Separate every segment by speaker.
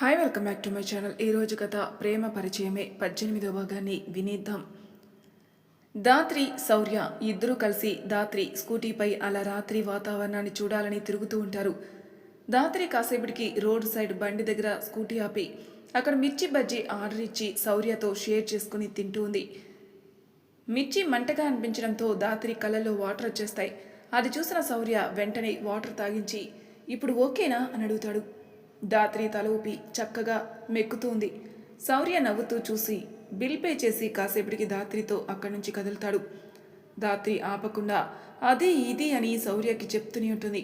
Speaker 1: Hi welcome back to my channel ఈరోజు కథ ప్రేమ పరిచయమే. పద్దెనిమిదో భాగాన్ని వినేద్దాం. దాత్రి శౌర్య ఇద్దరూ కలిసి దాత్రి స్కూటీపై అలా రాత్రి వాతావరణాన్ని చూడాలని తిరుగుతూ ఉంటారు. దాత్రి కాసేపటికి రోడ్ సైడ్ బండి దగ్గర స్కూటీ ఆపి అక్కడ మిర్చి బజ్జీ ఆర్డర్ ఇచ్చి శౌర్యతో షేర్ చేసుకుని తింటూ ఉంది. మిర్చి మంటగా అనిపించడంతో దాత్రి కళ్ళలో వాటర్ వచ్చేస్తాయి. అది చూసిన శౌర్య వెంటనే వాటర్ తాగించి ఇప్పుడు ఓకేనా? అని అడుగుతాడు. దాత్రి తల ఊపి చక్కగా మెక్కుతుంది. శౌర్య నవ్వుతూ చూసి బిల్ పే చేసి కాసేపటికి దాత్రితో అక్కడి నుంచి కదులుతాడు. దాత్రి ఆపకుండా అది ఇది అని శౌర్యకి చెప్తూనే ఉంటుంది.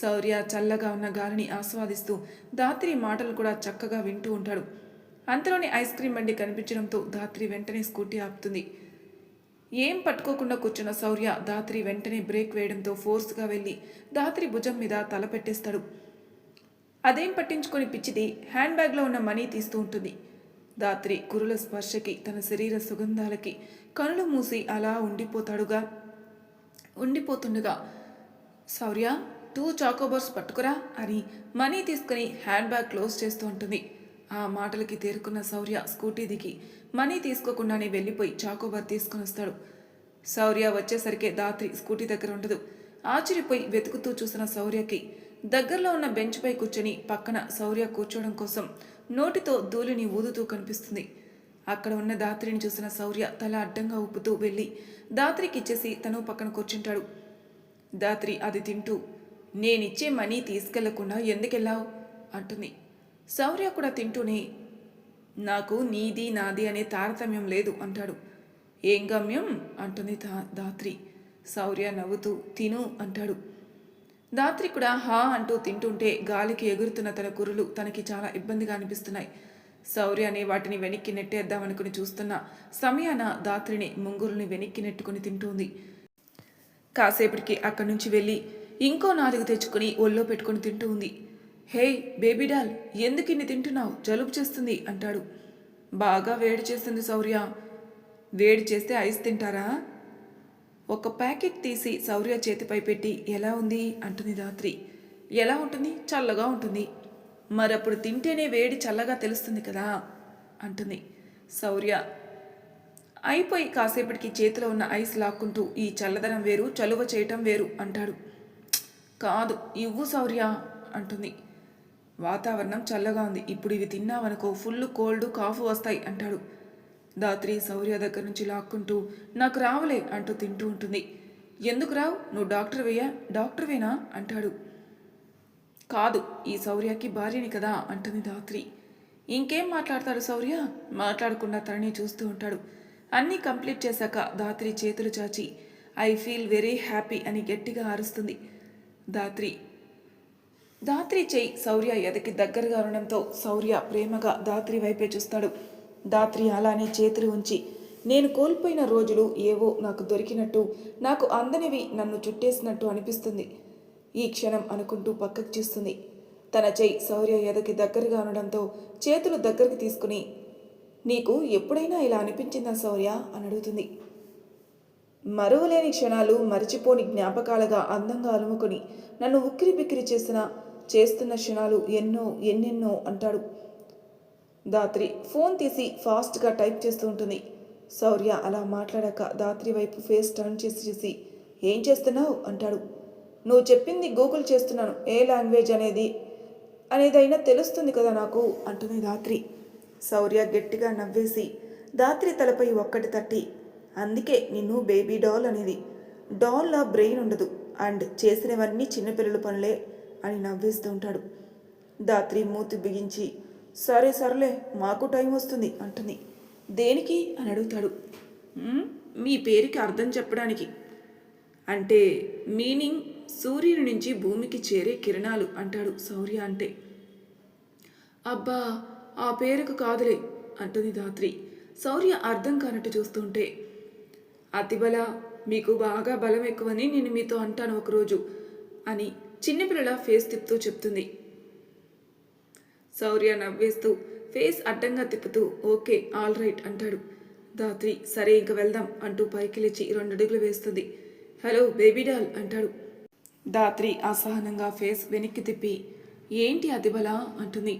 Speaker 1: శౌర్య చల్లగా ఉన్న గాలిని ఆస్వాదిస్తూ దాత్రి మాటలు కూడా చక్కగా వింటూ ఉంటాడు. అంతలోనే ఐస్ క్రీమ్ బండి కనిపించడంతో దాత్రి వెంటనే స్కూటీ ఆపుతుంది. ఏం పట్టుకోకుండా కూర్చున్న శౌర్య దాత్రి వెంటనే బ్రేక్ వేయడంతో ఫోర్స్గా వెళ్ళి దాత్రి భుజం మీద తల పెట్టేస్తాడు అదేం పట్టించుకొని పిచ్చిది? హ్యాండ్ బ్యాగ్లో ఉన్న మనీ తీస్తూ ఉంటుంది. దాత్రి గురుల స్పర్శకి తన శరీర సుగంధాలకి కనులు మూసి అలా ఉండిపోతాడుగా. ఉండిపోతుండగా శౌర్య టూ చాకోబార్స్ పట్టుకురా అని మనీ తీసుకుని హ్యాండ్ బ్యాగ్ క్లోజ్ చేస్తూ ఉంటుంది. ఆ మాటలకి తేరుకున్న శౌర్య స్కూటీ దిగి మనీ తీసుకోకుండానే వెళ్ళిపోయి చాకోబార్ తీసుకుని వస్తాడు. శౌర్య వచ్చేసరికి దాత్రి స్కూటీ దగ్గర ఉండదు. ఆశ్చర్యపోయి వెతుకుతూ చూసిన శౌర్యకి దగ్గరలో ఉన్న బెంచ్పై కూర్చొని పక్కన శౌర్య కూర్చోవడం కోసం నోటితో ధూళిని ఊదుతూ కనిపిస్తుంది. అక్కడ ఉన్న దాత్రిని చూసిన శౌర్య తల అడ్డంగా ఊపుతూ వెళ్ళి దాత్రికి ఇచ్చేసి తను పక్కన కూర్చుంటాడు. దాత్రి అది తింటూ నేనిచ్చే మనీ తీసుకెళ్ళకుండా ఎందుకెళ్ళావు? అంటుంది. శౌర్య కూడా తింటూనే నాకు నీది నాది అనే తారతమ్యం లేదు అంటాడు. ఏం గమ్యం? అంటుంది దా దాత్రి శౌర్య నవ్వుతూ తిను అంటాడు. దాత్రి కూడా హా అంటూ తింటుంటే గాలికి ఎగురుతున్న తన కురులు తనకి చాలా ఇబ్బందిగా అనిపిస్తున్నాయి. శౌర్యని వాటిని వెనక్కి నెట్టేద్దామనుకుని చూస్తున్న సమయాన దాత్రిని ముంగురుని వెనక్కి నెట్టుకుని తింటుంది. కాసేపటికి అక్కడి నుంచి వెళ్ళి ఇంకో నాలుగు తెచ్చుకుని ఒళ్ళో పెట్టుకుని తింటూ ఉంది హే బేబీ డాల్ ఎందుకు ఇన్ని తింటున్నావు? జలుబు చేస్తుంది అంటాడు. బాగా వేడి చేస్తుంది శౌర్య. వేడి చేస్తే ఐస్ తింటారా? ఒక ప్యాకెట్ తీసి శౌర్య చేతిపై పెట్టి ఎలా ఉంది? అంటుంది రాత్రి. ఎలా ఉంటుంది? చల్లగా ఉంటుంది. మరప్పుడు తింటేనే వేడి చల్లగా తెలుస్తుంది కదా అంటుంది శౌర్య. అయిపోయి కాసేపటికి చేతిలో ఉన్న ఐస్ లాక్కుంటూ ఈ చల్లదనం వేరు చలువ చేయటం వేరు అంటాడు. కాదు ఇవ్వు శౌర్య అంటుంది. వాతావరణం చల్లగా ఉంది. ఇప్పుడు ఇవి తిన్నావనుకో ఫుల్ కోల్డ్ కాఫ్ వస్తాయి అంటాడు. దాత్రి శౌర్య దగ్గర నుంచి లాక్కుంటూ నాకు రావలే అంటూ తింటూ ఉంటుంది. ఎందుకు రావు? నువ్వు డాక్టర్వేయా డాక్టర్వేనా అంటాడు. కాదు ఈ శౌర్యకి భార్యని కదా అంటుంది దాత్రి. ఇంకేం మాట్లాడతాడు శౌర్య? మాట్లాడకుండా తనని చూస్తూ ఉంటాడు. అన్నీ కంప్లీట్ చేశాక దాత్రి చేతులు చాచి ఐ ఫీల్ వెరీ హ్యాపీ అని గట్టిగా అరుస్తుంది. దాత్రి. దాత్రి చేయి శౌర్య ఎదకి దగ్గరగా ఉండడంతో శౌర్య ప్రేమగా దాత్రి వైపే చూస్తాడు. దాత్రి అలానే చేతులు ఉంచి నేను కోల్పోయిన రోజులు ఏవో నాకు దొరికినట్టు నాకు అందనివి నన్ను చుట్టేసినట్టు అనిపిస్తుంది ఈ క్షణం అనుకుంటూ పక్కకు చూస్తుంది. తన చెయ్యి శౌర్య ఎదకి దగ్గరగా ఉండడంతో చేతులు దగ్గరికి తీసుకుని నీకు ఎప్పుడైనా ఇలా అనిపించిందా శౌర్య? అని అడుగుతుంది. మరువలేని క్షణాలు మరిచిపోని జ్ఞాపకాలుగా అందంగా అలుముకొని నన్ను ఉక్కిరి బిక్కిరి చేసిన చేస్తున్న క్షణాలు ఎన్నో ఎన్నెన్నో అంటాడు. దాత్రి ఫోన్ తీసి ఫాస్ట్గా టైప్ చేస్తూ ఉంటుంది. శౌర్య అలా మాట్లాడాక దాత్రి వైపు ఫేస్ టర్న్ చేసి చూసి ఏం చేస్తున్నావు? అంటాడు. నువ్వు చెప్పింది గూగుల్ చేస్తున్నాను. ఏ లాంగ్వేజ్ అనేది అనేదైనా తెలుస్తుంది కదా నాకు అంటుంది దాత్రి. శౌర్య గట్టిగా నవ్వేసి దాత్రి తలపై ఒక్కటి తట్టి అందుకే నిన్ను బేబీ డాల్ అనేది. డాల్లా బ్రెయిన్ ఉండదు. అండ్ చేసినవన్నీ చిన్నపిల్లల పనులే అని నవ్వేస్తూ ఉంటాడు. దాత్రి మూతి బిగించి సరే సర్లే మాకు టైం వస్తుంది అంటుంది. దేనికి? అని అడుగుతాడు. మీ పేరుకి అర్థం చెప్పడానికి. అంటే మీనింగ్ సూర్యుని నుంచి భూమికి చేరే కిరణాలు అంటాడు శౌర్య అంటే. అబ్బా ఆ పేరుకు కాదులే అంటుంది ధాత్రి. శౌర్య అర్థం కానట్టు చూస్తుంటే అతిబల మీకు బాగా బలం ఎక్కువని నేను మీతో అంటాను ఒకరోజు అని చిన్నపిల్లల ఫేస్ తిప్పుతూ చెప్తుంది. శౌర్య నవ్వేస్తూ ఫేస్ అడ్డంగా తిప్పుతూ ఓకే ఆల్ రైట్ అంటాడు. దాత్రి సరే ఇంక వెళ్దాం అంటూ పైకి లేచి రెండు అడుగులు వేస్తుంది. హలో బేబీ డాల్ అంటాడు. దాత్రి అసహనంగా ఫేస్ వెనక్కి తిప్పి ఏంటి అదిబల అంటుంది.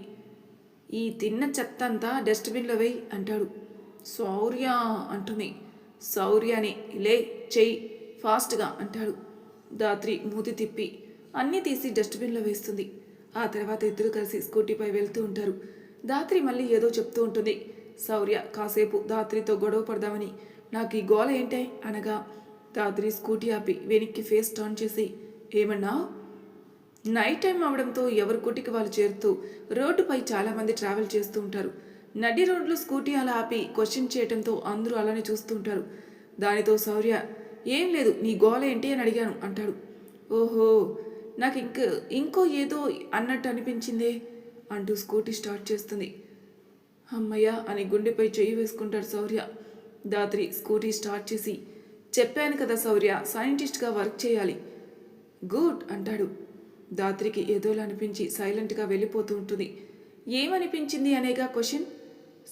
Speaker 1: ఈ తిన్న చెత్త అంతా డస్ట్బిన్లో వేయి అంటాడు. శౌర్య అంటుంది. శౌర్యని లే చెయ్యి ఫాస్ట్గా అంటాడు. దాత్రి మూతి తిప్పి అన్నీ తీసి డస్ట్బిన్లో వేస్తుంది. ఆ తర్వాత ఇద్దరు కలిసి స్కూటీపై వెళ్తూ ఉంటారు. దాత్రి మళ్ళీ ఏదో చెప్తూ ఉంటుంది. శౌర్య కాసేపు దాత్రితో గొడవ పడదామని. నాకు ఈ గోల ఏంటే? అనగా దాత్రి స్కూటీ ఆపి వెనక్కి ఫేస్ టర్న్ చేసి ఏమన్నా? నైట్ టైం అవడంతో ఎవరి కుటికి వాళ్ళు చేరుతూ రోడ్డుపై చాలామంది ట్రావెల్ చేస్తూ ఉంటారు. నడి రోడ్లో స్కూటీ అలా ఆపి క్వశ్చన్ చేయడంతో అందరూ అలానే చూస్తూ ఉంటారు. దానితో శౌర్య ఏం లేదు నీ గోల ఏంటి? అని అడిగాను అంటాడు. ఓహో నాకు ఇంక ఇంకో ఏదో అన్నట్టు అనిపించిందే అంటూ స్కూటీ స్టార్ట్ చేస్తుంది. అమ్మయ్య అని గుండెపై చెయ్యి వేసుకుంటాడు శౌర్య. దాత్రి స్కూటీ స్టార్ట్ చేసి చెప్పాను కదా శౌర్య సైంటిస్ట్గా వర్క్ చేయాలి. గుడ్ అంటాడు. దాత్రికి ఏదోలా అనిపించి సైలెంట్గా వెళ్ళిపోతూ ఉంటుంది. ఏమనిపించింది అనేగా క్వశ్చన్?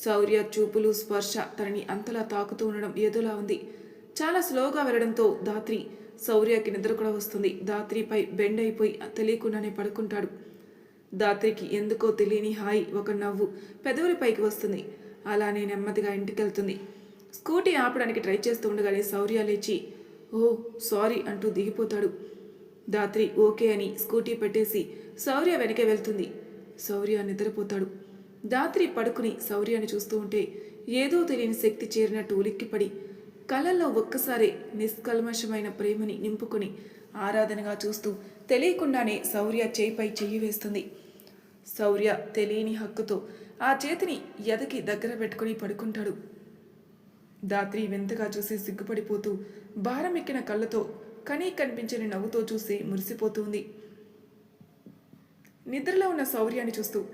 Speaker 1: శౌర్య చూపులు స్పర్శ తనని అంతలా తాకుతూ ఉండడం ఏదోలా ఉంది. చాలా స్లోగా వెళ్ళడంతో దాత్రి శౌర్యకి నిద్ర కూడా వస్తుంది. దాత్రిపై బెండ్ అయిపోయి తెలియకుండానే పడుకుంటాడు. దాత్రికి ఎందుకో తెలియని హాయి ఒక నవ్వు పెదవులపైకి వస్తుంది. అలానే నెమ్మదిగా ఇంటికెళ్తుంది. స్కూటీ ఆపడానికి ట్రై చేస్తూ ఉండగానే శౌర్య లేచి ఓ సారీ అంటూ దిగిపోతాడు. దాత్రి ఓకే అని స్కూటీ పెట్టేసి శౌర్య వెనకే వెళ్తుంది. శౌర్య నిద్రపోతాడు. దాత్రి పడుకుని శౌర్యాన్ని చూస్తూ ఉంటే ఏదో తెలియని శక్తి చేరినట్టు ఉలిక్కిపడి కళల్లో ఒక్కసారి నిష్కల్మషమైన ప్రేమని నింపుకొని ఆరాధనగా చూస్తూ తెలియకుండానే శౌర్య చేయిపై చెయ్యి వేస్తుంది. శౌర్య తెలియని హక్కుతో ఆ చేతిని ఎదకి దగ్గర పెట్టుకుని పడుకుంటాడు. దాత్రి వింతగా చూసి సిగ్గుపడిపోతూ భారం ఎక్కిన కళ్ళతో కనీ కనిపించని నవ్వుతో చూసి మురిసిపోతుంది. నిద్రలో ఉన్న శౌర్యాన్ని చూస్తూ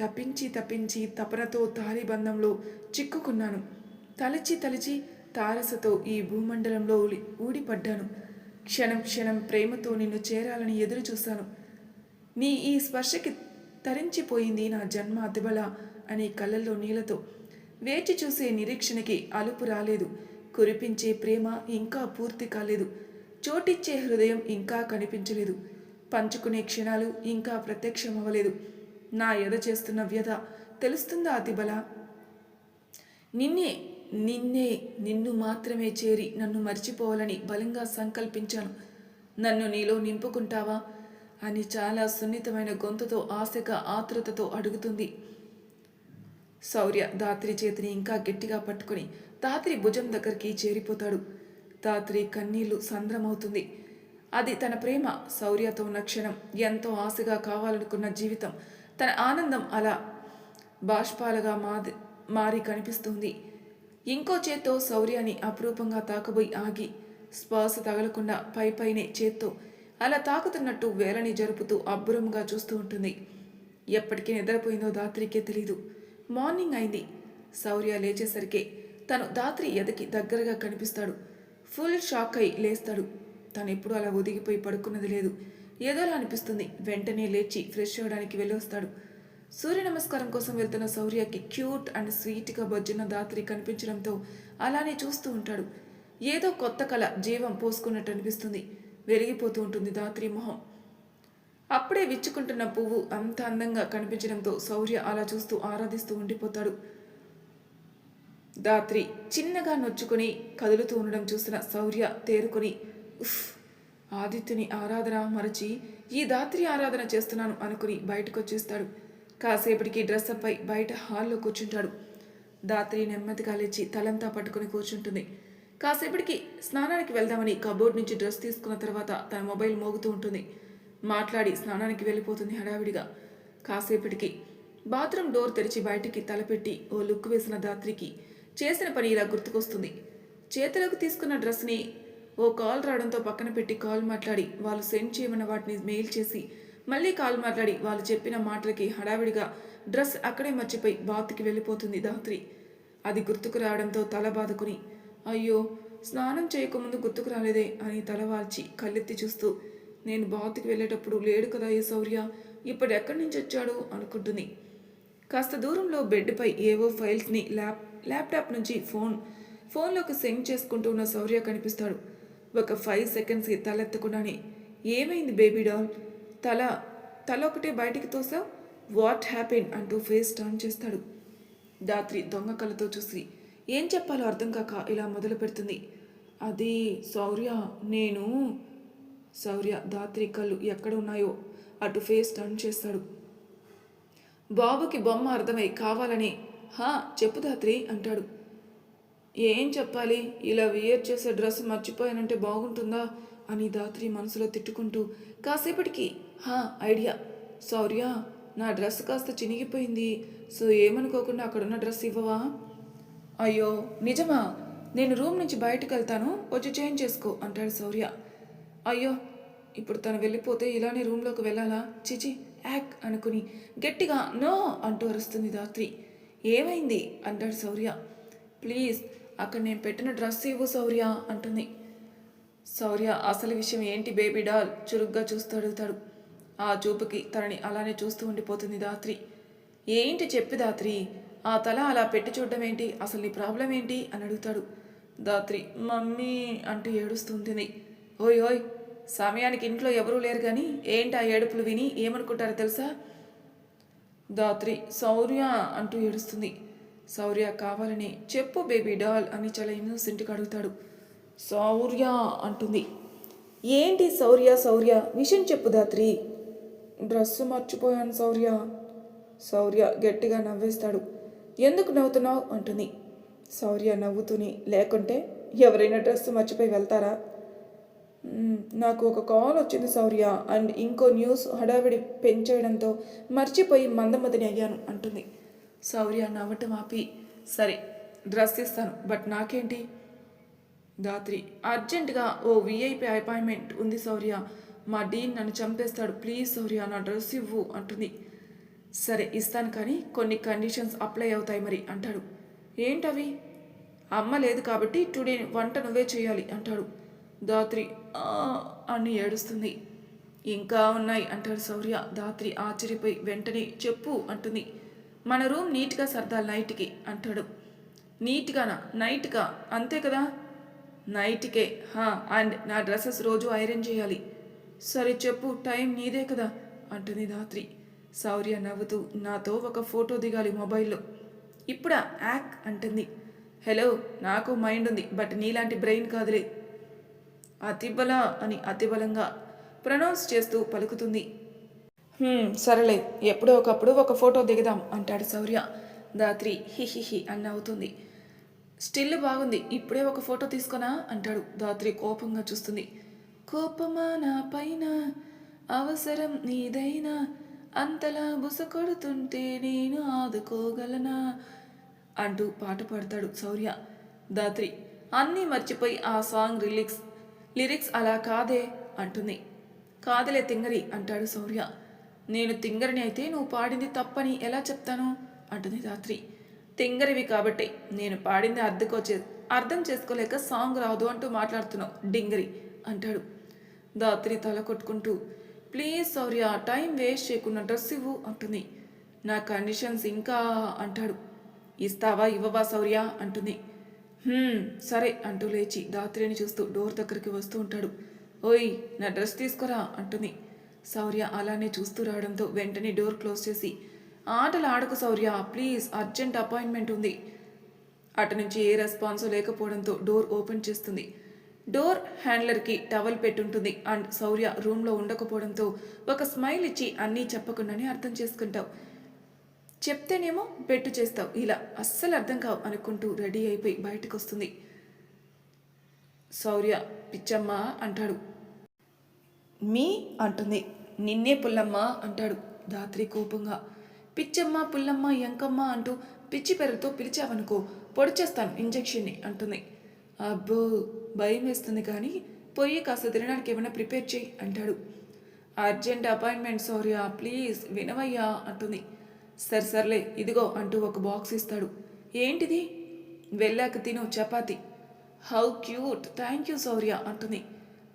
Speaker 1: తప్పించి తప్పించి తపనతో తాలిబంధంలో చిక్కుకున్నాను. తలచి తలచి తారసతో ఈ భూమండలంలో ఊడి ఊడిపడ్డాను. క్షణం క్షణం ప్రేమతో నిన్ను చేరాలని ఎదురు చూశాను. నీ ఈ స్పర్శకి తరించిపోయింది నా జన్మ అతిబల అనే కళ్ళల్లో నీళ్ళతో వేచి చూసే నిరీక్షణకి అలుపు రాలేదు. కురిపించే ప్రేమ ఇంకా పూర్తి కాలేదు. చోటిచ్చే హృదయం ఇంకా కనిపించలేదు. పంచుకునే క్షణాలు ఇంకా ప్రత్యక్షం అవ్వలేదు నా ఎద చేస్తున్న వ్యధ తెలుస్తుందా అతిబల? నిన్నే నిన్నే నిన్ను మాత్రమే చేరి నన్ను మర్చిపోవాలని బలంగా సంకల్పించాను. నన్ను నీలో నింపుకుంటావా? అని చాలా సున్నితమైన గొంతుతో ఆశగా ఆతృతతో అడుగుతుంది. శౌర్య దాత్రి చేతిని ఇంకా గట్టిగా పట్టుకుని దాత్రి భుజం దగ్గరికి చేరిపోతాడు. దాత్రి కన్నీళ్ళు సంద్రమవుతుంది. అది తన ప్రేమ శౌర్యతో ఉన్న క్షణం ఎంతో ఆశగా కావాలనుకున్న జీవితం తన ఆనందం అలా బాష్పాలుగా మాది మారి కనిపిస్తుంది. ఇంకో చేత్తో శౌర్యాన్ని అపురూపంగా తాకబోయి ఆగి శ్వాస తగలకుండా పై పైనే చేత్తో అలా తాకుతున్నట్టు వేలని జరుపుతూ అబ్బురంగా చూస్తూ ఉంటుంది. ఎప్పటికీ నిద్రపోయిందో దాత్రికే తెలీదు. మార్నింగ్ అయింది. శౌర్య లేచేసరికి తను దాత్రి ఎదకి దగ్గరగా కనిపిస్తాడు. ఫుల్ షాక్ అయి లేస్తాడు. తను ఎప్పుడు అలా ఒదిగిపోయి పడుకున్నది లేదు. ఏదోలా అనిపిస్తుంది. వెంటనే లేచి ఫ్రెష్ అవ్వడానికి వెళ్ళొస్తాడు. సూర్య నమస్కారం కోసం వెళ్తున్న శౌర్యకి క్యూట్ అండ్ స్వీట్గా బొజ్జిన దాత్రి కనిపించడంతో అలానే చూస్తూ ఉంటాడు. ఏదో కొత్త కళ జీవం పోసుకున్నట్టు అనిపిస్తుంది. వెలిగిపోతూ ఉంటుంది దాత్రి మొహం. అప్పుడే విచ్చుకుంటున్న పువ్వు అంత అందంగా కనిపించడంతో శౌర్య అలా చూస్తూ ఆరాధిస్తూ ఉండిపోతాడు. దాత్రి చిన్నగా నొచ్చుకొని కదులుతూ ఉండడం చూసిన శౌర్య తేరుకొని ఉఫ్ ఆదిత్యుని ఆరాధన మరచి ఈ దాత్రి ఆరాధన చేస్తున్నాను అనుకుని బయటకు వచ్చేస్తాడు కాసేపటికి డ్రెస్ అప్పై బయట హాల్లో కూర్చుంటాడు. దాత్రి నెమ్మదిగా లేచి తలంతా పట్టుకుని కూర్చుంటుంది. కాసేపటికి స్నానానికి వెళ్దామని కబోర్డ్ నుంచి డ్రెస్ తీసుకున్న తర్వాత తన మొబైల్ మోగుతూ ఉంటుంది. మాట్లాడి స్నానానికి వెళ్ళిపోతుంది హడావిడిగా. కాసేపటికి బాత్రూమ్ డోర్ తెరిచి బయటికి తలపెట్టి ఓ లుక్ వేసిన దాత్రికి చేసిన పని ఇలా గుర్తుకొస్తుంది. చేతిలోకి తీసుకున్న డ్రెస్ని ఓ కాల్ రావడంతో పక్కన పెట్టి కాల్ మాట్లాడి వాళ్ళు సెండ్ చేయమన్న వాటిని మెయిల్ చేసి మళ్ళీ కాల్ మాట్లాడి వాళ్ళు చెప్పిన మాటలకి హడావిడిగా డ్రెస్ అక్కడే మర్చిపోయి బాత్కి వెళ్ళిపోతుంది ధాత్రి. అది గుర్తుకు రావడంతో తల బాదుకుని అయ్యో స్నానం చేయకముందు గుర్తుకు రాలేదే అని తల వాల్చి కళ్ళెత్తి చూస్తూ నేను బాత్కి వెళ్ళేటప్పుడు లేడు కదా ఏ శౌర్య? ఇప్పుడు ఎక్కడి నుంచి వచ్చాడు? అనుకుంటుంది. కాస్త దూరంలో బెడ్పై ఏవో ఫైల్స్ని ల్యాప్ ల్యాప్టాప్ నుంచి ఫోన్ ఫోన్లోకి సెండ్ చేసుకుంటూ ఉన్న శౌర్య కనిపిస్తాడు. ఒక ఫైవ్ సెకండ్స్కి తలెత్తకుండానే ఏమైంది బేబీ డాల్? తల తల ఒకటే బయటికి తోసావు వాట్ హ్యాపెన్ అంటూ ఫేస్ టర్న్ చేస్తాడు. దాత్రి దొంగ కళ్ళతో చూసి ఏం చెప్పాలో అర్థం కాక ఇలా మొదలు పెడుతుంది. అది శౌర్య నేను శౌర్య దాత్రి కళ్ళు ఎక్కడ ఉన్నాయో? అటు ఫేస్ టర్న్ చేస్తాడు. బాబుకి బొమ్మ అర్థమై కావాలని హా చెప్పు దాత్రి అంటాడు. ఏం చెప్పాలి? ఇలా వియర్ చేసే డ్రెస్ మర్చిపోయానంటే బాగుంటుందా? అని దాత్రి మనసులో తిట్టుకుంటూ కాసేపటికి హా ఐడియా. సౌర్య నా డ్రెస్ కాస్త చినిగిపోయింది. సో ఏమనుకోకుండా అక్కడున్న డ్రెస్ ఇవ్వవా? అయ్యో నిజమా? నేను రూమ్ నుంచి బయటకు వెళ్తాను వచ్చి చేంజ్ చేసుకో అంటాడు శౌర్య అయ్యో ఇప్పుడు తను వెళ్ళిపోతే ఇలానే రూమ్లోకి వెళ్ళాలా? చిచి యాక్ అనుకుని గట్టిగా నో అంటూ అరుస్తుంది రాత్రి ఏమైంది? అంటాడు శౌర్య ప్లీజ్ అక్కడ నేను పెట్టిన డ్రెస్ ఇవ్వు శౌర్య అంటుంది. శౌర్య అసలు విషయం ఏంటి బేబీ డాల్? చురుగ్గా చూస్తూ అడుగుతాడు ఆ చూపుకి తనని అలానే చూస్తూ ఉండిపోతుంది దాత్రి. ఏంటి చెప్పి దాత్రి? ఆ తల అలా పెట్టి చూడడం ఏంటి అసలు నీ ప్రాబ్లం ఏంటి? అని అడుగుతాడు. దాత్రి మమ్మీ అంటూ ఏడుస్తుంది ఓయ్ ఓయ్ సమయానికి ఇంట్లో ఎవరూ లేరు కానీ ఏంటి ఆ ఏడుపులు విని ఏమనుకుంటారో తెలుసా? దాత్రి శౌర్య అంటూ ఏడుస్తుంది. శౌర్య కావాలని చెప్పు బేబీ డాల్ అని చాలా ఇన్నోసెంట్గా అడుగుతాడు. శౌర్య అంటుంది. ఏంటి శౌర్య శౌర్య విషయం చెప్పు దాత్రి. డ్రెస్సు మర్చిపోయాను శౌర్య. శౌర్య గట్టిగా నవ్వేస్తాడు. ఎందుకు నవ్వుతున్నావు? అంటుంది. శౌర్య నవ్వుతూనే లేకుంటే ఎవరైనా డ్రెస్ మర్చిపోయి వెళ్తారా? నాకు ఒక కాల్ వచ్చింది శౌర్య అండ్ ఇంకో న్యూస్ హడావిడి పెంచేయడంతో మర్చిపోయి మందమతిని అయ్యాను అంటుంది. శౌర్య నవ్వటం ఆపి సరే డ్రెస్ ఇస్తాను బట్ నాకేంటి? దాత్రి అర్జెంటుగా ఓ విఐపి అపాయింట్మెంట్ ఉంది శౌర్య. మా డీన్ నన్ను చంపేస్తాడు. ప్లీజ్ శౌర్య నా డ్రెస్ ఇవ్వు అంటుంది. సరే ఇస్తాను కానీ కొన్ని కండిషన్స్ అప్లై అవుతాయి మరి అంటాడు. ఏంటవి? అమ్మ లేదు కాబట్టి టుడే వంట నువ్వే చేయాలి అంటాడు. దాత్రి "ఆ" అని ఏడుస్తుంది. ఇంకా ఉన్నాయి అంటాడు శౌర్య దాత్రి ఆశ్చర్యపోయి వెంటనే చెప్పు అంటుంది. మన రూమ్ నీట్గా సర్దాలి నైట్కి అంటాడు. నీట్గానా? నైట్గా అంతే కదా? నైట్కే. హా అండ్ నా డ్రెస్సెస్ రోజు ఐరన్ చేయాలి. సరే చెప్పు టైం నీదే కదా అంటుంది ధాత్రి. శౌర్య నవ్వుతూ నాతో ఒక ఫోటో దిగాలి మొబైల్లో. ఇప్పుడా యాక్ అంటుంది. హలో నాకు మైండ్ ఉంది బట్ నీలాంటి బ్రెయిన్ కాదులే. అతిబల అని అతిబలంగా ప్రొనౌన్స్ చేస్తూ పలుకుతుంది. సరేలే ఎప్పుడో ఒకప్పుడు ఒక ఫోటో దిగుదాం అంటాడు శౌర్య. దాత్రి హిహిహి అని నవ్వుతుంది. స్టిల్ బాగుంది ఇప్పుడే ఒక ఫోటో తీసుకున్నా అంటాడు దాత్రి కోపంగా చూస్తుంది. కోపమా నా పైన? అవసరం నీదైనా? అంతలా బుస కొడుతుంటే నేను ఆదుకోగలనా? అంటూ పాట పాడతాడు శౌర్య. దాత్రి అన్నీ మర్చిపోయి ఆ సాంగ్ రిలిక్స్ లిరిక్స్ అలా కాదే అంటుంది. కాదులే తింగరి అంటాడు శౌర్య. నేను తింగరిని అయితే నువ్వు పాడింది తప్పని ఎలా చెప్తాను? అంటుంది రాత్రి తింగరివి కాబట్టి నేను పాడింది అర్థకొచ్చే అర్థం చేసుకోలేక సాంగ్ రాదు అంటూ మాట్లాడుతున్నావు డింగరి అంటాడు. దాత్రి తల కొట్టుకుంటూ ప్లీజ్ సౌర్య టైం వేస్ట్ చేయకుండా డ్రెస్ ఇవ్వు అంటుంది. నా కండిషన్స్ ఇంకా అంటాడు. ఇస్తావా ఇవ్వవా సౌర్య? అంటుంది. సరే అంటూ లేచి దాత్రిని చూస్తూ డోర్ దగ్గరికి వస్తూ ఉంటాడు. ఓయ్ నా డ్రెస్ తీసుకురా అంటుంది. సౌర్య అలానే చూస్తూ రావడంతో వెంటనే డోర్ క్లోజ్ చేసి ఆటలు ఆడకు సౌర్య ప్లీజ్ అర్జెంట్ అపాయింట్మెంట్ ఉంది. అటు నుంచి ఏ రెస్పాన్స్ లేకపోవడంతో డోర్ ఓపెన్ చేస్తుంది. డోర్ హ్యాండ్లర్కి టవల్ పెట్టుంటుంది. అండ్ శౌర్య రూమ్లో ఉండకపోవడంతో ఒక స్మైల్ ఇచ్చి అన్నీ చెప్పకుండానే అర్థం చేసుకుంటావు. చెప్తేనేమో పెట్టు చేస్తావు. ఇలా అస్సలు అర్థం కావు అనుకుంటూ రెడీ అయిపోయి బయటకు వస్తుంది శౌర్య పిచ్చమ్మ అంటాడు. మీ అంటుంది. నిన్నే పుల్లమ్మ అంటాడు దాత్రి కోపంగా. పిచ్చమ్మ పుల్లమ్మ ఎంకమ్మ అంటూ పిచ్చి పెరుగుతో పిలిచావనుకో పొడిచేస్తాను ఇంజెక్షన్ని అంటుంది. అబ్బో! భయం వేస్తుంది కానీ పొయ్యి కాస్త తినడానికి ఏమైనా ప్రిపేర్ చేయి అంటాడు. అర్జెంట్ అపాయింట్మెంట్ సౌర్య ప్లీజ్ వినవయ్యా అంటుంది. సరే సర్లే ఇదిగో అంటూ ఒక బాక్స్ ఇస్తాడు. ఏంటిది? వెళ్ళాక తిను chapati. How cute thank you Shaurya అంటుంది.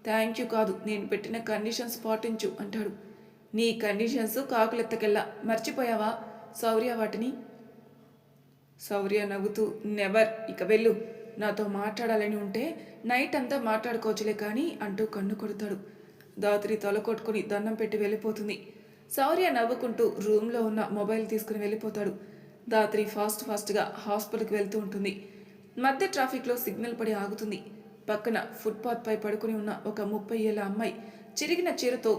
Speaker 1: థ్యాంక్ యూ కాదు నేను పెట్టిన కండిషన్స్ పాటించు అంటాడు. నీ కండిషన్స్ కాకులెత్తకెళ్ళా మర్చిపోయావా? సౌర్య వాటిని? సౌర్య నవ్వుతూ నెవర్ ఇక వెళ్ళు. నాతో మాట్లాడాలని ఉంటే నైట్ అంతా మాట్లాడుకోవచ్చులే కానీ అంటూ కన్ను కొడతాడు. దాత్రి తల కొట్టుకుని దండం పెట్టి వెళ్ళిపోతుంది. శౌర్య నవ్వుకుంటూ రూమ్లో ఉన్న మొబైల్ తీసుకుని వెళ్ళిపోతాడు. దాత్రి ఫాస్ట్ ఫాస్ట్గా హాస్పిటల్కి వెళ్తూ ఉంటుంది. మధ్య ట్రాఫిక్లో సిగ్నల్ పడి ఆగుతుంది. పక్కన ఫుట్పాత్పై పడుకుని ఉన్న ఒక ముప్పై ఏళ్ళ అమ్మాయి చిరిగిన చీరతో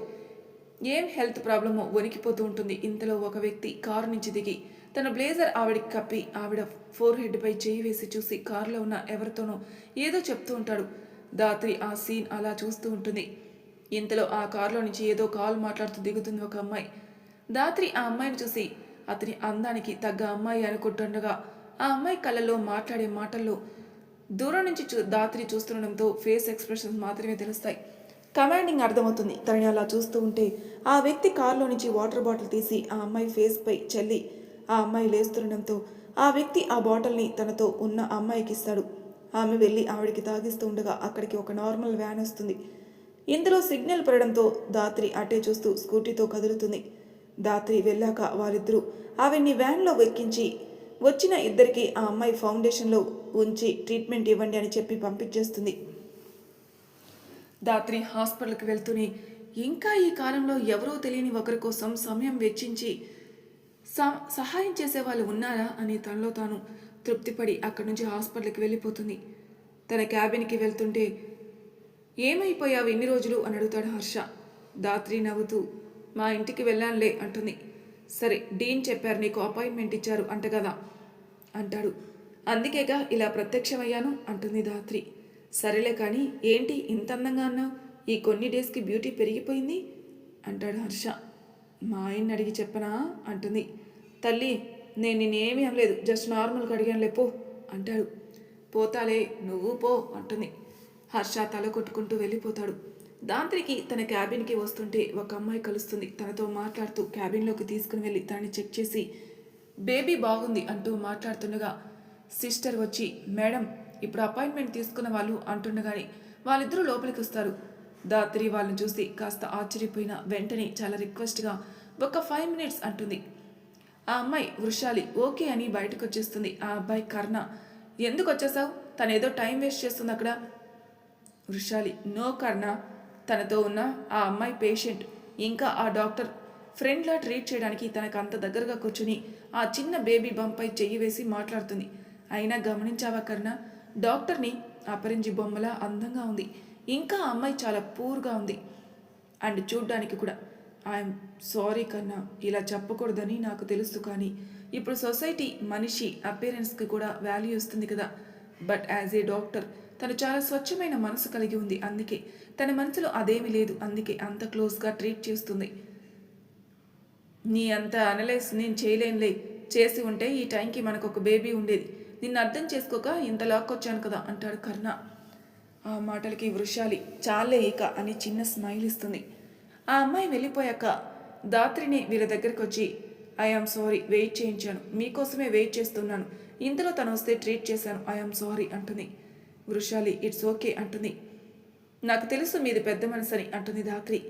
Speaker 1: ఏం హెల్త్ ప్రాబ్లమో వణికిపోతూ ఉంటుంది. ఇంతలో ఒక వ్యక్తి కారు నుంచి దిగి తన బ్లేజర్ ఆవిడికి కప్పి ఆవిడ ఫోర్ హెడ్పై చేయి వేసి చూసి కారులో ఉన్న ఎవరితోనో ఏదో చెప్తూ ఉంటాడు. దాత్రి ఆ సీన్ అలా చూస్తూ ఉంటుంది. ఇంతలో ఆ కారులో నుంచి ఏదో కాల్ మాట్లాడుతూ దిగుతుంది ఒక అమ్మాయి. దాత్రి ఆ అమ్మాయిని చూసి అతని అందానికి తగ్గ అమ్మాయి అనుకుంటుండగా ఆ అమ్మాయి కళ్ళలో మాట్లాడే మాటల్లో దూరం నుంచి చూ దాత్రి చూస్తుండడంతో ఫేస్ ఎక్స్ప్రెషన్స్ మాత్రమే తెలుస్తాయి. కమాండింగ్ అర్థమవుతుంది. తనని అలా చూస్తూ ఉంటే ఆ వ్యక్తి కారులో నుంచి వాటర్ బాటిల్ తీసి ఆ అమ్మాయి ఫేస్పై చల్లి ఆ అమ్మాయి లేస్తుండడంతో ఆ వ్యక్తి ఆ బాటిల్ని తనతో ఉన్న అమ్మాయికి ఇస్తాడు ఆమె వెళ్ళి ఆవిడికి తాగిస్తూ ఉండగా అక్కడికి ఒక నార్మల్ వ్యాన్ వస్తుంది. ఇందులో సిగ్నల్ పడడంతో దాత్రి అటే చూస్తూ స్కూటీతో కదులుతుంది. దాత్రి వెళ్ళాక వారిద్దరూ ఆవిడ్ని వ్యాన్లో వెక్కించి వచ్చిన ఇద్దరికి ఆ అమ్మాయి ఫౌండేషన్లో ఉంచి ట్రీట్మెంట్ ఇవ్వండి అని చెప్పి పంపించేస్తుంది. దాత్రి హాస్పిటల్కి వెళ్తూనే ఇంకా ఈ కాలంలో ఎవరో తెలియని ఒకరి కోసం సమయం వెచ్చించి సహాయం చేసే వాళ్ళు ఉన్నారా అని తనలో తాను తృప్తిపడి అక్కడి నుంచి హాస్పిటల్కి వెళ్ళిపోతుంది. తన క్యాబిన్కి వెళ్తుంటే ఏమైపోయావు ఎన్ని రోజులు? అని అడుగుతాడు హర్ష. దాత్రి నవ్వుతూ మా ఇంటికి వెళ్ళానులే అంటుంది. సరే డీన్ చెప్పారు నీకు అపాయింట్మెంట్ ఇచ్చారు అంట కదా అంటాడు. అందుకేగా ఇలా ప్రత్యక్షమయ్యాను అంటుంది దాత్రి. సరేలే కానీ ఏంటి ఇంత అందంగా అన్నావు? ఈ కొన్ని డేస్కి బ్యూటీ పెరిగిపోయింది? అంటాడు హర్ష. మా ఆయన్ని అడిగి చెప్పనా? అంటుంది. తల్లి నేను నేనేమీ అనలేదు. జస్ట్ నార్మల్గా అడిగాను పో అంటాడు. పోతాలే నువ్వు పో అంటుంది. హర్ష తల కొట్టుకుంటూ వెళ్ళిపోతాడు. దాంత్రికి తన క్యాబిన్కి వస్తుంటే ఒక అమ్మాయి కలుస్తుంది. తనతో మాట్లాడుతూ క్యాబిన్లోకి తీసుకుని వెళ్ళి తనని చెక్ చేసి బేబీ బాగుంది అంటూ మాట్లాడుతుండగా సిస్టర్ వచ్చి మేడం ఇప్పుడు అపాయింట్మెంట్ తీసుకున్న వాళ్ళు అంటుండగానే వాళ్ళిద్దరూ లోపలికి వస్తారు దాత్రి వాళ్ళని చూసి కాస్త ఆశ్చర్యపోయిన వెంటనే చాలా రిక్వెస్ట్గా ఒక ఫైవ్ మినిట్స్ అంటుంది. ఆ అమ్మాయి వృషాలి ఓకే అని బయటకు వచ్చేస్తుంది ఆ అబ్బాయి కర్ణ ఎందుకు వచ్చేసావు? తనేదో టైం వేస్ట్ చేస్తుంది అక్కడ వృషాలి నో కర్ణ తనతో ఉన్న ఆ అమ్మాయి పేషెంట్ ఇంకా ఆ డాక్టర్ ఫ్రెండ్లా ట్రీట్ చేయడానికి తనకు అంత దగ్గరగా కూర్చుని ఆ చిన్న బేబీ బంపై చెయ్యి వేసి మాట్లాడుతుంది. అయినా గమనించావా కర్ణ? డాక్టర్ని అపరించి బొమ్మలా అందంగా ఉంది. ఇంకా ఆ అమ్మాయి చాలా పూర్గా ఉంది. అండ్ చూడ్డానికి కూడా ఐఎమ్ సారీ కన్నా ఇలా చెప్పకూడదని నాకు తెలుసు కానీ ఇప్పుడు సొసైటీ మనిషి అపేరెన్స్కి కూడా వాల్యూ ఇస్తుంది కదా. బట్ యాజ్ ఏ డాక్టర్ తను చాలా స్వచ్ఛమైన మనసు కలిగి ఉంది. అందుకే తన మనసులో అదేమీ లేదు. అందుకే అంత క్లోజ్గా ట్రీట్ చేస్తుంది. నీ అంత అనలైజ్ నేను చేయలేనులే. చేసి ఉంటే ఈ టైంకి మనకు ఒక బేబీ ఉండేది. నిన్ను అర్థం చేసుకోక ఇంత లాక్కొచ్చాను కదా అంటాడు కర్ణ. ఆ మాటలకి వృషాలి చాలే ఇక అని చిన్న స్మైల్ ఇస్తుంది. ఆ అమ్మాయి వెళ్ళిపోయాక దాత్రిని వీళ్ళ దగ్గరికి వచ్చి ఐఆమ్ సారీ వెయిట్ చేయించాను. మీకోసమే వెయిట్ చేస్తున్నాను. ఇంతలో తను వస్తే ట్రీట్ చేశాను. ఐఆమ్ సారీ అంటుంది. వృషాలి ఇట్స్ ఓకే అంటుంది. నాకు తెలుసు మీది పెద్ద మనసని అంటుంది దాత్రి.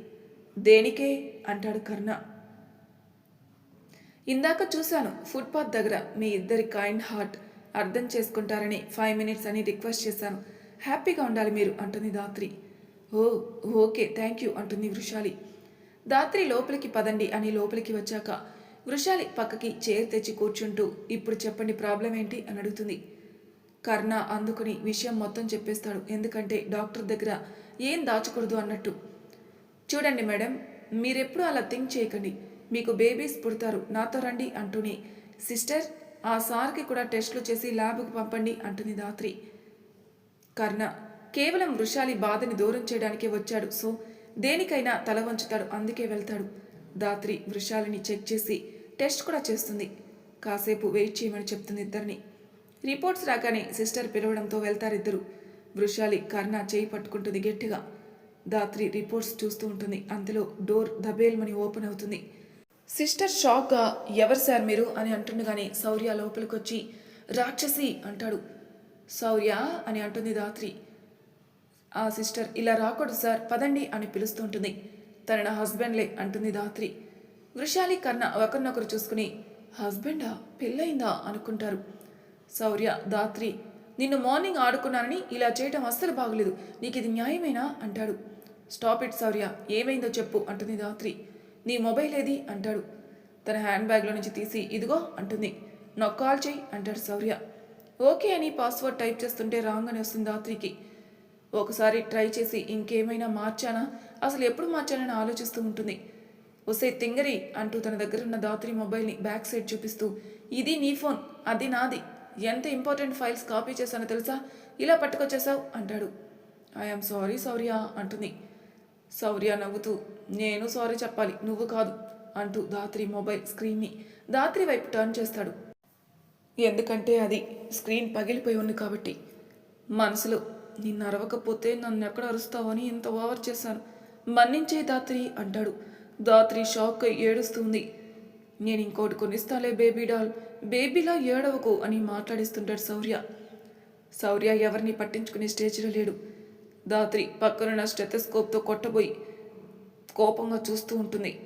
Speaker 1: దేనికే? అంటాడు కర్ణ. ఇందాక చూశాను ఫుట్పాత్ దగ్గర మీ ఇద్దరి కైండ్ హార్ట్ అర్థం చేసుకుంటారని ఫైవ్ మినిట్స్ అని రిక్వెస్ట్ చేశాను. హ్యాపీగా ఉండాలి మీరు అంటుంది Dhatri. Oh okay thank you అంటుంది వృషాలి. దాత్రి లోపలికి పదండి అని లోపలికి వచ్చాక వృషాలి పక్కకి చైర్ తెచ్చి కూర్చుంటూ ఇప్పుడు చెప్పండి ప్రాబ్లం ఏంటి? అని అడుగుతుంది. కర్ణ అందుకుని విషయం మొత్తం చెప్పేస్తాడు. ఎందుకంటే డాక్టర్ దగ్గర ఏం దాచకూడదు అన్నట్టు. చూడండి మేడం మీరెప్పుడు అలా థింక్ చేయకండి. మీకు బేబీస్ పుడతారు. నాతో రండి అంటూనే సిస్టర్ ఆ సార్కి కూడా టెస్టులు చేసి ల్యాబ్కు పంపండి అంటుంది దాత్రి. కర్ణ కేవలం వృషాలి బాధని దూరం చేయడానికే వచ్చాడు. సో దేనికైనా తల వంచుతాడు. అందుకే వెళ్తాడు. దాత్రి వృషాలిని చెక్ చేసి టెస్ట్ కూడా చేస్తుంది. కాసేపు వెయిట్ చేయమని చెప్తుంది ఇద్దరిని. రిపోర్ట్స్ రాగానే సిస్టర్ పిలవడంతో వెళ్తారిద్దరు. వృషాలి కర్ణ చేయి పట్టుకుంటుంది గట్టిగా. దాత్రి రిపోర్ట్స్ చూస్తూ ఉంటుంది. అంతలో డోర్ దబేల్మని ఓపెన్ అవుతుంది. సిస్టర్ షాక్గా ఎవరు సార్ మీరు? అని అంటుండగానే శౌర్య లోపలికొచ్చి రాక్షసి అంటాడు. శౌర్య అని అంటుంది దాత్రి ఆ సిస్టర్ ఇలా రాకూడదు సార్ పదండి అని పిలుస్తుంటుంది. తన నా హస్బెండ్లే అంటుంది ధాత్రి. వృషాలి కన్నా ఒకరినొకరు చూసుకుని హస్బెండా పెళ్ళయిందా? అనుకుంటారు. శౌర్య దాత్రి నిన్ను మార్నింగ్ ఆడుకున్నానని ఇలా చేయటం అస్సలు బాగలేదు నీకు ఇది న్యాయమేనా? అంటాడు. స్టాప్ ఇట్ శౌర్య ఏమైందో చెప్పు అంటుంది ధాత్రి. నీ మొబైల్ ఏది? అంటాడు. తన హ్యాండ్ బ్యాగ్లో నుంచి తీసి ఇదిగో అంటుంది. నాకు కాల్ చేయి అంటాడు శౌర్య ఓకే అని పాస్వర్డ్ టైప్ చేస్తుంటే రాంగ్ అని వస్తుంది రాత్రికి ఒకసారి ట్రై చేసి ఇంకేమైనా మార్చానా? అసలు ఎప్పుడు మార్చానని ఆలోచిస్తూ ఉంటుంది. వస్తే తింగరి అంటూ తన దగ్గర ఉన్న దాత్రి మొబైల్ని బ్యాక్ సైడ్ చూపిస్తూ ఇది నీ ఫోన్ అది నాది. ఎంత ఇంపార్టెంట్ ఫైల్స్ కాపీ చేశానో తెలుసా? ఇలా పట్టుకొచ్చేసావు అంటాడు. ఐఎమ్ సారీ సౌర్య అంటుంది. సౌర్య నవ్వుతూ నేను సారీ చెప్పాలి నువ్వు కాదు అంటూ దాత్రి మొబైల్ స్క్రీన్ని దాత్రి వైపు టర్న్ చేస్తాడు. ఎందుకంటే అది స్క్రీన్ పగిలిపోయి ఉంది కాబట్టి మనసులో నిన్ను అరవకపోతే నన్ను ఎక్కడ అరుస్తావు అని ఇంత ఓవర్ చేశాను. మన్నించే దాత్రి అంటాడు. దాత్రి షాక్ ఏడుస్తుంది. నేను ఇంకోటి కొనిస్తాలే బేబీ డాల్. బేబీలా ఏడవకు అని మాట్లాడిస్తుంటాడు శౌర్య. శౌర్య ఎవరిని పట్టించుకునే స్టేజ్లో లేడు. దాత్రి పక్కనున్న స్టెథస్కోప్తో కొట్టబోయి కోపంగా చూస్తూ ఉంటుంది.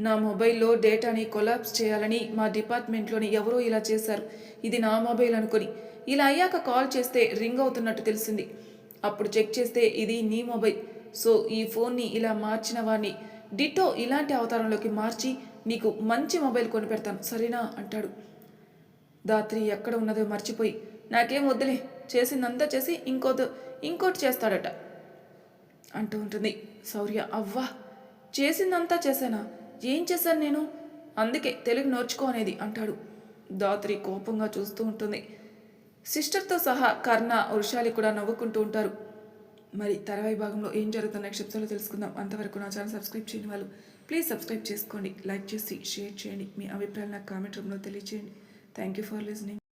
Speaker 1: నా మొబైల్లో డేటాని కొలాప్స్ చేయాలని మా డిపార్ట్మెంట్లోని ఎవరో ఇలా చేశారు. ఇది నా మొబైల్ అనుకొని ఇలా అయ్యాక కాల్ చేస్తే రింగ్ అవుతున్నట్టు తెలిసింది. అప్పుడు చెక్ చేస్తే ఇది నీ మొబైల్. సో ఈ ఫోన్ని ఇలా మార్చిన వాడిని డిటో ఇలాంటి అవతారంలోకి మార్చి నీకు మంచి మొబైల్ కొని పెడతాను సరేనా? అంటాడు. దాత్రి ఎక్కడ ఉన్నదో మర్చిపోయి నాకేం వద్దులే చేసిందంతా చేసి ఇంకోదో ఇంకోటి చేస్తాడట. అంటూ ఉంటుంది శౌర్య అవ్వా చేసిందంతా చేశానా? ఏం చేశాను నేను? అందుకే తెలుగు నేర్చుకో అనేది అంటాడు. దాత్రి కోపంగా చూస్తూ ఉంటుంది. సిస్టర్తో సహా కర్ణ వృషాలి కూడా నవ్వుకుంటూ ఉంటారు. మరి తర్వాయి భాగంలో ఏం జరుగుతుందో నెక్స్ట్ ఎపిసోడ్లో తెలుసుకుందాం. అంతవరకు నా ఛానల్ సబ్స్క్రైబ్ చేయని వాళ్ళు ప్లీజ్ సబ్స్క్రైబ్ చేసుకోండి. లైక్ చేసి షేర్ చేయండి. మీ అభిప్రాయాలు నాకు కామెంట్ రూమ్లో తెలియచేయండి. Thank you for listening.